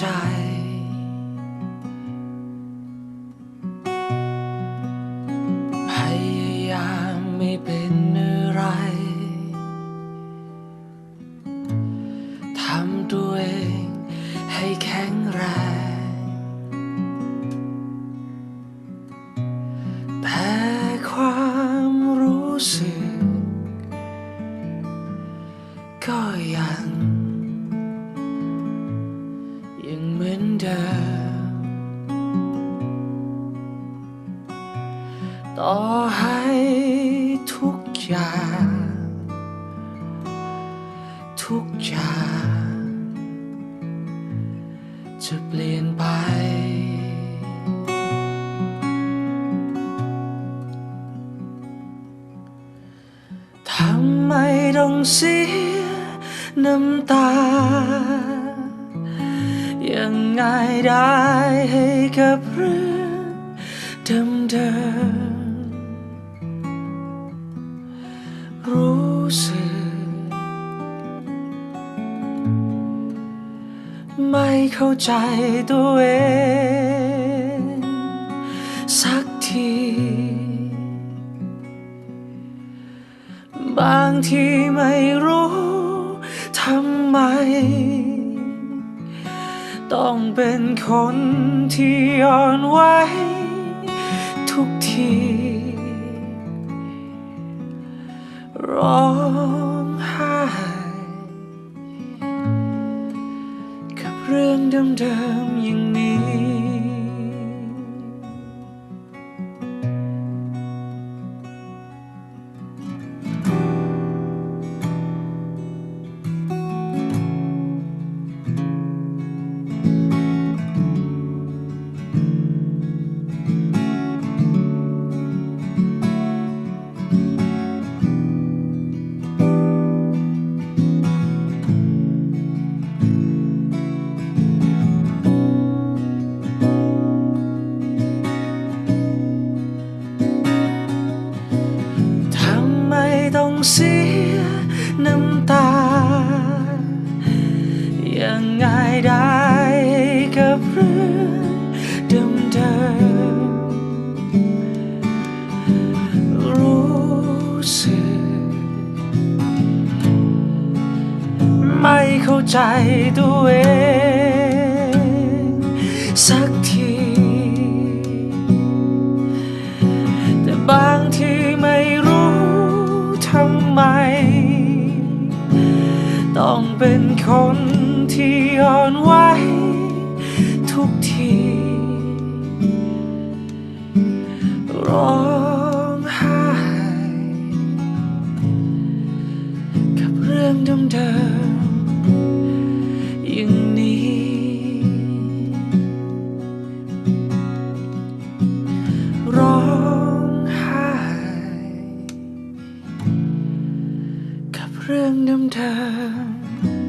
ใจ พยายามไม่เป็นอะไร ทำตัวเองให้แข็งแรง แต่ความรู้สึก ต่อให้ทุกอย่าง ทุกอย่าง จะเปลี่ยนไป ทำไมต้องเสียน้ำตา ยังไงได้ให้กับเรื่องเดิม รู้สึก ไม่เข้าใจตัวเอง สักที บางทีไม่รู้ทำไม ต้องเป็นคนที่อ่อนไหวทุกที เดิมๆอย่างนี้ น้ำตา ยังไงได้กับเรื่องเดิมๆรู้สึก ไม่เข้าใจตัวเองสัก เป็นคนที่อ่อนไหวทุกทีรอ Friend, I'm.